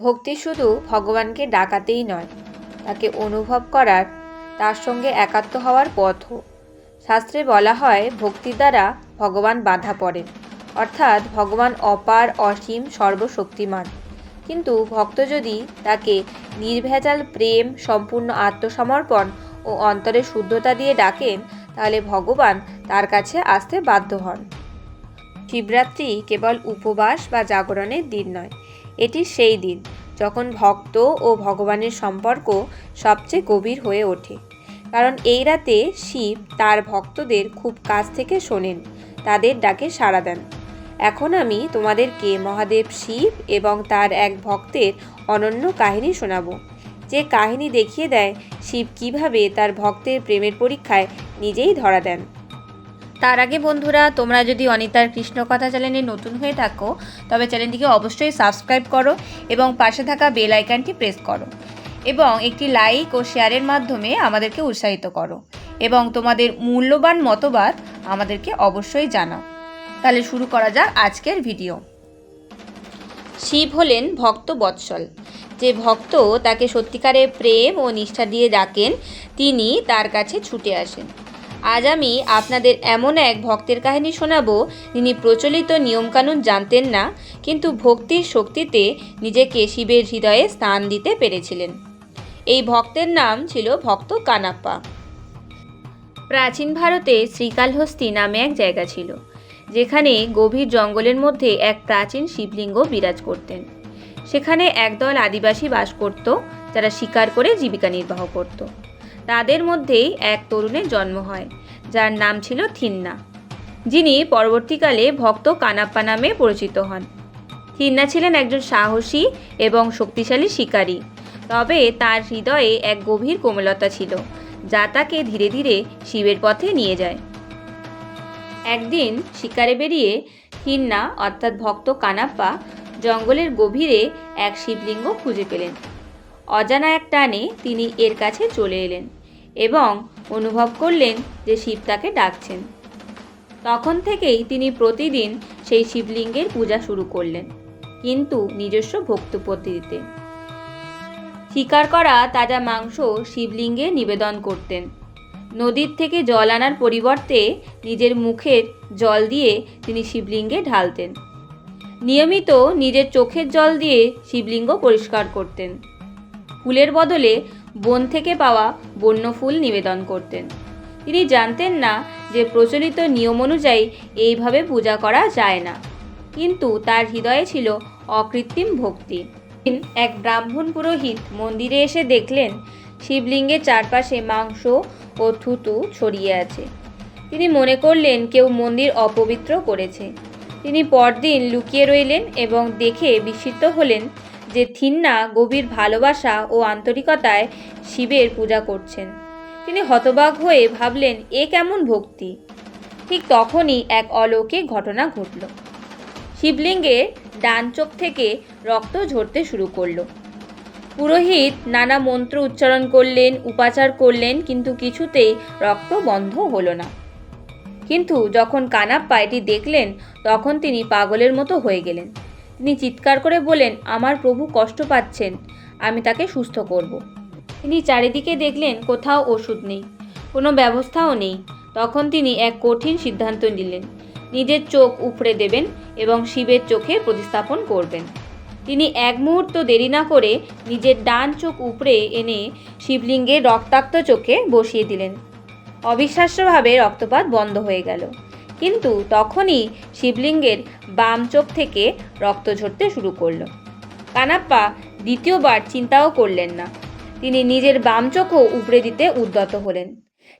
ভক্তি শুধু ভগবানকে ডাকাতেই নয়, তাকে অনুভব করার, তার সঙ্গে একাত্ম হওয়ার পথও। শাস্ত্রে বলা হয় ভক্তির দ্বারা ভগবান বাধা পড়েন। অর্থাৎ ভগবান অপার, অসীম, সর্বশক্তিমান। কিন্তু ভক্ত যদি তাকে নির্ভেজাল প্রেম, সম্পূর্ণ আত্মসমর্পণ ও অন্তরের শুদ্ধতা দিয়ে ডাকেন, তাহলে ভগবান তার কাছে আসতে বাধ্য হন। শিবরাত্রি কেবল উপবাস বা জাগরণের দিন নয় এটি সেই দিন যখন ভক্ত ও ভগবানের সম্পর্ক সবচেয়ে গভীর হয়ে ওঠে। কারণ এই রাতে শিব তার ভক্তদের খুব কাছ থেকে শোনেন, তাদের ডাকে সাড়া দেন। এখন আমি তোমাদেরকে মহাদেব শিব এবং তার এক ভক্তের অনন্য কাহিনী শোনাবো। যে কাহিনী দেখিয়ে দেয়, শিব কীভাবে তার ভক্তের প্রেমের পরীক্ষায় নিজেই ধরা দেন। তার আগে বন্ধুরা, তোমরা যদি অনিতার কৃষ্ণ কথা চ্যানেলে নতুন হয়ে থাকো, তবে চ্যানেলটিকে অবশ্যই সাবস্ক্রাইব করো এবং পাশে থাকা বেল আইকনটি প্রেস করো এবং একটি লাইক ও শেয়ারের মাধ্যমে আমাদেরকে উৎসাহিত করো এবং তোমাদের মূল্যবান মতবাদ আমাদেরকে অবশ্যই জানাও। তাহলে শুরু করা যাক আজকের ভিডিও। শিব হলেন ভক্ত বৎসল। যে ভক্ত তাকে সত্যিকারে প্রেম ও নিষ্ঠা দিয়ে ডাকেন, তিনি তার কাছে ছুটে আসেন। আজ আমি আপনাদের এমন এক ভক্তের কাহিনী শোনাবো, যিনি প্রচলিত নিয়মকানুন জানতেন না, কিন্তু ভক্তির শক্তিতে নিজেকে শিবের হৃদয়ে স্থান দিতে পেরেছিলেন। এই ভক্তের নাম ছিল ভক্ত কানাপ্পা। প্রাচীন ভারতে শ্রীকালহস্তি নামে এক জায়গা ছিল, যেখানে গভীর জঙ্গলের মধ্যে এক প্রাচীন শিবলিঙ্গ বিরাজ করতেন। সেখানে একদল আদিবাসী বাস করত, যারা শিকার করে জীবিকা নির্বাহ করত। তাদের মধ্যেই এক তরুণের জন্ম হয়, যার নাম ছিল থিন্না। যিনি পরবর্তীকালে ভক্ত কানাপ্পা নামে পরিচিত হন। থিন্না ছিলেন একজন সাহসী এবং শক্তিশালী শিকারী, তবে তার হৃদয়ে এক গভীর কোমলতা ছিল, যা তাকে ধীরে ধীরে শিবের পথে নিয়ে যায়। একদিন শিকারে বেরিয়ে থিন্না, অর্থাৎ ভক্ত কানাপ্পা, জঙ্গলের গভীরে এক শিবলিঙ্গ খুঁজে পেলেন। অজানা এক টানে তিনি এর কাছে চলে এলেন এবং অনুভব করলেন যে শিব তাকে ডাকছেন। তখন থেকেই তিনি প্রতিদিন সেই শিবলিঙ্গের পূজা শুরু করলেন, কিন্তু নিজস্ব ভক্ত পদ্ধতিতে। শিকার করা তাজা মাংস শিবলিঙ্গে নিবেদন করতেন। নদীর থেকে জল আনার পরিবর্তে নিজের মুখের জল দিয়ে তিনি শিবলিঙ্গে ঢালতেন। নিয়মিত নিজের চোখের জল দিয়ে শিবলিঙ্গ পরিষ্কার করতেন। ফুলের বদলে বন থেকে পাওয়া বন্য ফুল নিবেদন করতেন। তিনি জানতেন না যে প্রচলিত নিয়ম অনুযায়ী এইভাবে পূজা করা যায় না। কিন্তু তার হৃদয়ে ছিল অকৃত্রিম ভক্তি। এক ব্রাহ্মণ পুরোহিত মন্দিরে এসে দেখলেন, শিবলিঙ্গের চারপাশে মাংস ও থুতু ছড়িয়ে আছে। তিনি মনে করলেন কেউ মন্দির অপবিত্র করেছে। তিনি পরদিন লুকিয়ে রইলেন এবং দেখে বিস্মিত হলেন যে থিন্না গভীর ভালোবাসা ও আন্তরিকতায় শিবের পূজা করছেন। তিনি হতবাক হয়ে ভাবলেন, এ কেমন ভক্তি? ঠিক তখনই এক অলৌকিক ঘটনা ঘটল। শিবলিঙ্গের ডান চোখ থেকে রক্ত ঝরতে শুরু করল। পুরোহিত নানা মন্ত্র উচ্চারণ করলেন, উপাচার করলেন, কিন্তু কিছুতেই রক্ত বন্ধ হলো না। কিন্তু যখন কানাপ্পা এটি দেখলেন, তখন তিনি পাগলের মতো হয়ে গেলেন। তিনি চিৎকার করে বলেন আমার প্রভু কষ্ট পাচ্ছেন, আমি তাকে সুস্থ করব। তিনি চারিদিকে দেখলেন, কোথাও ওষুধ নেই, কোনো ব্যবস্থাও নেই। তখন তিনি এক কঠিন সিদ্ধান্ত নিলেন, নিজের চোখ উপড়ে দেবেন এবং শিবের চোখে প্রতিস্থাপন করবেন। তিনি এক মুহূর্ত দেরি না করে নিজের ডান চোখ উপড়ে এনে শিবলিঙ্গের রক্তাক্ত চোখে বসিয়ে দিলেন। অবিশ্বাস্যভাবে রক্তপাত বন্ধ হয়ে গেল। কিন্তু তখনই শিবলিঙ্গের বাম চোখ থেকে রক্ত ঝরতে শুরু করল। কানাপ্পা দ্বিতীয়বার চিন্তাও করলেন না। তিনি নিজের বাম চোখও উপড়ে দিতে উদ্যত হলেন।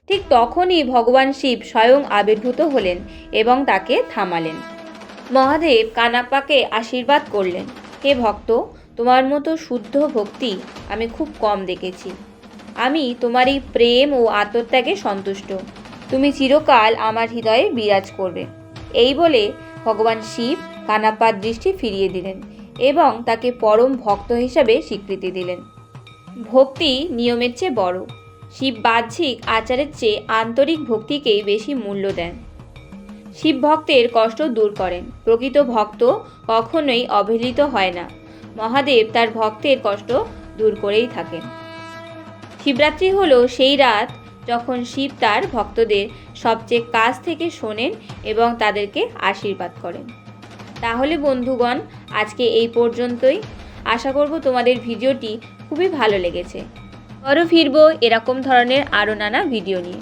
ঠিক তখনই ভগবান শিব স্বয়ং আবির্ভূত হলেন এবং তাকে থামালেন। মহাদেব কানাপ্পাকে আশীর্বাদ করলেন, হে ভক্ত, তোমার মতো শুদ্ধ ভক্তি আমি খুব কম দেখেছি। আমি তোমার এই প্রেম ও আত্মত্যাগে সন্তুষ্ট। তুমি চিরকাল আমার হৃদয়ে বিরাজ করবে। এই বলে ভগবান শিব কানাপ্পার দৃষ্টি ফিরিয়ে দিলেন এবং তাকে পরম ভক্ত হিসাবে স্বীকৃতি দিলেন। ভক্তি নিয়মের চেয়ে বড়। শিব বাহ্যিক আচারের চেয়ে আন্তরিক ভক্তিকেই বেশি মূল্য দেন। শিব ভক্তের কষ্ট দূর করেন। প্রকৃত ভক্ত কখনোই অবহেলিত হয় না। মহাদেব তার ভক্তের কষ্ট দূর করেই থাকেন। শিবরাত্রি হলো সেই রাত যখন শিব তার ভক্তদের সবচেয়ে কাছ থেকে শোনেন এবং তাদেরকে আশীর্বাদ করেন। তাহলে বন্ধুগণ, আজকে এই পর্যন্তই। আশা করব তোমাদের ভিডিওটি খুবই ভালো লেগেছে। আরও ফিরবো এরকম ধরনের আরও নানা ভিডিও নিয়ে।